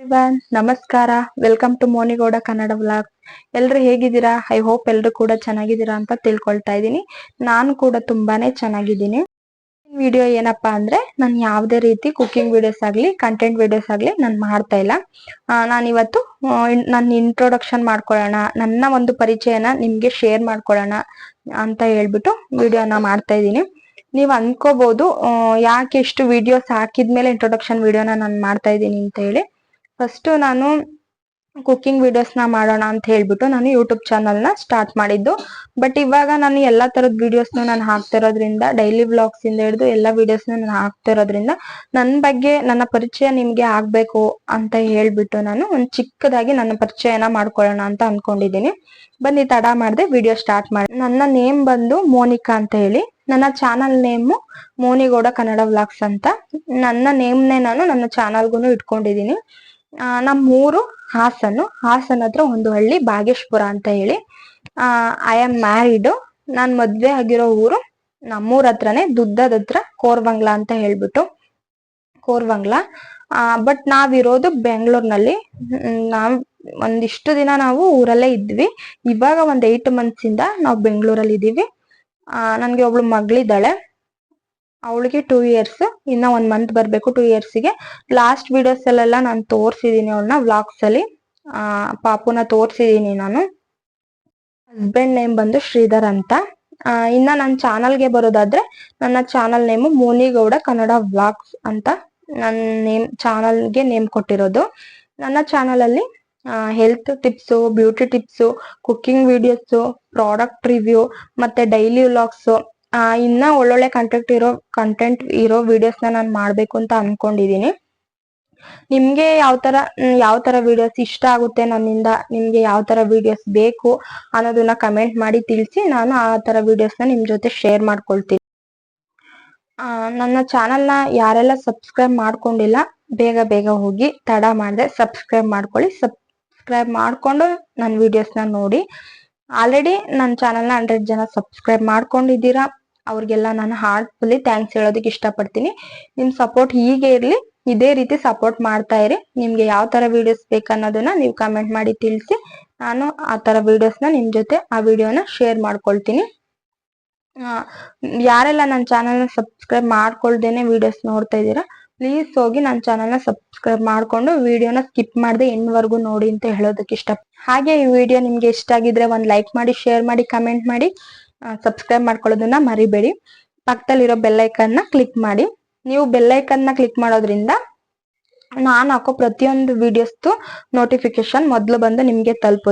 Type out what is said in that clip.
Everyone ನಮಸ್ಕಾರ. Welcome to Moni Gowda Kannada vlog ಎಲ್ರು ಹೇಗಿದ್ದೀರಾ? ಐ ಹೋಪ್ ಎಲ್ರು ಕೂಡ ಚೆನ್ನಾಗಿದ್ದೀರಾ ಅಂತ ತಿಳ್ಕೊಳ್ತಾ ಇದ್ದೀನಿ. ನಾನು ಕೂಡ ತುಂಬಾನೇ ಚೆನ್ನಾಗಿದ್ದೀನಿ. ವಿಡಿಯೋ ಏನಪ್ಪಾ ಅಂದ್ರೆ, ನಾನು ಯಾವುದೇ ರೀತಿ ಕುಕಿಂಗ್ ವಿಡಿಯೋಸ್ ಆಗ್ಲಿ ಕಂಟೆಂಟ್ ವಿಡಿಯೋಸ್ ಆಗ್ಲಿ ನಾನು ಮಾಡ್ತಾ ಇಲ್ಲ. ನಾನಿವತ್ತು ನನ್ನ ಇಂಟ್ರೊಡಕ್ಷನ್ ಮಾಡ್ಕೊಳ್ಳೋಣ. ನನ್ನ ಒಂದು ಪರಿಚಯನ ನಿಮ್ಗೆ ಶೇರ್ ಮಾಡ್ಕೊಳ್ಳೋಣ ಅಂತ ಹೇಳ್ಬಿಟ್ಟು ವಿಡಿಯೋನ ಮಾಡ್ತಾ ಇದ್ದೀನಿ. ನೀವು ಅನ್ಕೋಬಹುದು ಯಾಕೆ ಇಷ್ಟು ವಿಡಿಯೋಸ್ ಹಾಕಿದ್ಮೇಲೆ ಇಂಟ್ರೊಡಕ್ಷನ್ ವಿಡಿಯೋನ ನಾನು ಮಾಡ್ತಾ ಇದ್ದೀನಿ ಅಂತ ಹೇಳಿ. ಫಸ್ಟ್ ನಾನು ಕುಕಿಂಗ್ ವಿಡಿಯೋಸ್ನ ಮಾಡೋಣ ಅಂತ ಹೇಳ್ಬಿಟ್ಟು ನಾನು ಯೂಟ್ಯೂಬ್ ಚಾನಲ್ನ ಸ್ಟಾರ್ಟ್ ಮಾಡಿದ್ದು. ಬಟ್ ಇವಾಗ ನಾನು ಎಲ್ಲಾ ತರದ ವಿಡಿಯೋಸ್ ನಾನು ಹಾಕ್ತಿರೋದ್ರಿಂದ ಡೈಲಿ ವ್ಲಾಗ್ಸ್ ಇಂದ ಹಿಡಿದು ಎಲ್ಲಾ ವಿಡಿಯೋಸ್ ನಾನು ಹಾಕ್ತಿರೋದ್ರಿಂದ ನನ್ನ ಬಗ್ಗೆ ನನ್ನ ಪರಿಚಯ ನಿಮ್ಗೆ ಆಗ್ಬೇಕು ಅಂತ ಹೇಳ್ಬಿಟ್ಟು ನಾನು ಒಂದ್ ಚಿಕ್ಕದಾಗಿ ನನ್ನ ಪರಿಚಯನ ಮಾಡ್ಕೊಳ್ಳೋಣ ಅಂತ ಅನ್ಕೊಂಡಿದೀನಿ ಬನ್ನಿ, ತಡ ಮಾಡದೆ ವಿಡಿಯೋ ಸ್ಟಾರ್ಟ್ ಮಾಡಿ. ನನ್ನ ನೇಮ್ ಬಂದು ಮೋನಿಕಾ ಅಂತ ಹೇಳಿ. ನನ್ನ channel name Moni Gowda Kannada vlogs ಅಂತ. ನನ್ನ ನೇಮ್ನೆ ನಾನು ನನ್ನ ಚಾನಲ್ಗೂ ಇಟ್ಕೊಂಡಿದ್ದೀನಿ. ನಮ್ಮೂರು ಹಾಸನು. ಹಾಸನ ಹತ್ರ ಒಂದು ಹಳ್ಳಿ ಭಾಗೇಶ್ಪುರ ಅಂತ ಹೇಳಿ. ಐ ಆಮ್ ಮ್ಯಾರಿಡ್ ನಾನು ಮದ್ವೆ ಆಗಿರೋ ಊರು ನಮ್ಮೂರ ಹತ್ರನೇ ದುದ್ದದ ಹತ್ರ ಕೋರ್ವಂಗ್ಲಾ ಅಂತ ಹೇಳ್ಬಿಟ್ಟು ಕೋರ್ವಂಗ್ಲಾ. ಬಟ್ ನಾವಿರೋದು ಬೆಂಗಳೂರಿನಲ್ಲಿ. ನಾವ್ ಒಂದಿಷ್ಟು ದಿನ ನಾವು ಊರಲ್ಲೇ ಇದ್ವಿ. ಇವಾಗ ಒಂದ್ ಏಟ್ ಮಂತ್ಸ್ ಇಂದ ನಾವು ಬೆಂಗಳೂರಲ್ಲಿ ಇದೀವಿ ಆ, ನನ್ಗೆ ಒಬ್ಳು ಮಗಳಿದ್ದಾಳೆ. ಅವಳಿಗೆ ಟೂ ಇಯರ್ಸ್ ಇನ್ನ ಒಂದ್ ಮಂತ್ ಬರ್ಬೇಕು ಟೂ ಇಯರ್ಸ್ಗೆ. ಲಾಸ್ಟ್ ವಿಡಿಯೋಸ್ ಅಲ್ಲೆಲ್ಲ ನಾನು ತೋರ್ಸಿದೀನಿ ಅವಳನ್ನ ವ್ಲಾಗ್ಸ್ ಅಲ್ಲಿ. ಆ, ಪಾಪುನ ತೋರ್ಸಿದೀನಿ ನಾನು. ಹಸ್ಬೆಂಡ್ ನೇಮ್ ಬಂದು ಶ್ರೀಧರ್ ಅಂತ. ಇನ್ನ ನನ್ನ ಚಾನಲ್ಗೆ ಬರೋದಾದ್ರೆ ನನ್ನ channel name Moni Gowda Kannada vlogs ಅಂತ ನನ್ನ ನೇಮ್ ಚಾನಲ್ಗೆ ನೇಮ್ ಕೊಟ್ಟಿರೋದು. ನನ್ನ ಚಾನಲ್ ಅಲ್ಲಿ health tips beauty tips cooking videos product review ಮತ್ತೆ ಡೈಲಿ ವ್ಲಾಗ್ಸ್ ಆ, ಇನ್ನ ಒಳ್ಳೊಳ್ಳೆ ಕಂಟೆಂಟ್ ಇರೋ ಕಂಟೆಂಟ್ ಇರೋ ವಿಡಿಯೋಸ್ನ ನಾನು ಮಾಡ್ಬೇಕು ಅಂತ ಅನ್ಕೊಂಡಿದೀನಿ. ನಿಮ್ಗೆ ಯಾವ ತರ ಯಾವ ತರ ವಿಡಿಯೋಸ್ ಇಷ್ಟ ಆಗುತ್ತೆ ನನ್ನಿಂದ, ನಿಮ್ಗೆ ಯಾವ ತರ ವಿಡಿಯೋಸ್ ಬೇಕು ಅನ್ನೋದನ್ನ ಕಮೆಂಟ್ ಮಾಡಿ ತಿಳಿಸಿ ನಾನು ಆ ತರ ವಿಡಿಯೋಸ್ನ ನಿಮ್ ಜೊತೆ ಶೇರ್ ಮಾಡ್ಕೊಳ್ತೀನಿ. ನನ್ನ ಚಾನೆಲ್ನ ಯಾರೆಲ್ಲ ಸಬ್ಸ್ಕ್ರೈಬ್ ಮಾಡ್ಕೊಂಡಿಲ್ಲ, ಬೇಗ ಬೇಗ ಹೋಗಿ ತಡ ಮಾಡದೆ ಸಬ್ಸ್ಕ್ರೈಬ್ ಮಾಡ್ಕೊಳ್ಳಿ. ಸಬ್ಸ್ಕ್ರೈಬ್ ಮಾಡ್ಕೊಂಡು ನನ್ನ ವಿಡಿಯೋಸ್ನ ನೋಡಿ. ಆಲ್ರೆಡಿ ನನ್ನ ಚಾನೆಲ್ನ ಹಂಡ್ರೆಡ್ ಜನ ಸಬ್ಸ್ಕ್ರೈಬ್ ಮಾಡ್ಕೊಂಡಿದ್ದೀರಾ. ಅವ್ರಿಗೆಲ್ಲ ನಾನು ಹಾರ್ಟ್ಫುಲ್ಲಿ ಥ್ಯಾಂಕ್ಸ್ ಹೇಳೋದಕ್ಕೆ ಇಷ್ಟಪಡ್ತೀನಿ. ನಿಮ್ ಸಪೋರ್ಟ್ ಹೀಗೆ ಇರ್ಲಿ, ಇದೇ ರೀತಿ ಸಪೋರ್ಟ್ ಮಾಡ್ತಾ ಇರಿ. ನಿಮ್ಗೆ ಯಾವ ತರ ವಿಡಿಯೋಸ್ ಬೇಕನ್ನೋದನ್ನ ನೀವು ಕಮೆಂಟ್ ಮಾಡಿ ತಿಳಿಸಿ. ನಾನು ಆ ತರ ವಿಡಿಯೋಸ್ನ ನಿಮ್ ಜೊತೆ ಆ ವಿಡಿಯೋನ ಶೇರ್ ಮಾಡ್ಕೊಳ್ತೀನಿ. ಯಾರೆಲ್ಲ ನನ್ನ ಚಾನಲ್ನ ಸಬ್ಸ್ಕ್ರೈಬ್ ಮಾಡ್ಕೊಳ್ದೇನೆ ವಿಡಿಯೋಸ್ ನೋಡ್ತಾ ಇದ್ದೀರಾ ಪ್ಲೀಸ್ ಹೋಗಿ ನನ್ನ ಚಾನಲ್ನ ಸಬ್ಸ್ಕ್ರೈಬ್ ಮಾಡ್ಕೊಂಡು ವಿಡಿಯೋನ ಸ್ಕಿಪ್ ಮಾಡದೆ ಎಂಡ್ವರೆಗೂ ನೋಡಿ ಅಂತ ಹೇಳೋದಕ್ಕೆ ಇಷ್ಟ ಹಾಗೆ ಈ ವಿಡಿಯೋ ನಿಮ್ಗೆ ಇಷ್ಟ ಆಗಿದ್ರೆ ಒಂದು ಲೈಕ್ ಮಾಡಿ ಶೇರ್ ಮಾಡಿ ಕಮೆಂಟ್ ಮಾಡಿ. ಸಬ್ಸ್ಕ್ರೈಬ್ ಮಾಡ್ಕೊಳ್ಳೋದನ್ನ ಮರಿಬೇಡಿ. ಪಕ್ಕದಲ್ಲಿರೋ ಬೆಲ್ಲೈಕನ್ನ ಕ್ಲಿಕ್ ಮಾಡಿ. ನೀವು ಬೆಲ್ಲೈಕನ್ನ ಕ್ಲಿಕ್ ಮಾಡೋದ್ರಿಂದ ನಾನು ಹಾಕೋ ಪ್ರತಿಯೊಂದು ವಿಡಿಯೋಸ್ದು ನೋಟಿಫಿಕೇಶನ್ ಮೊದಲು ಬಂದು ನಿಮಗೆ ತಲುಪುತ್ತೆ.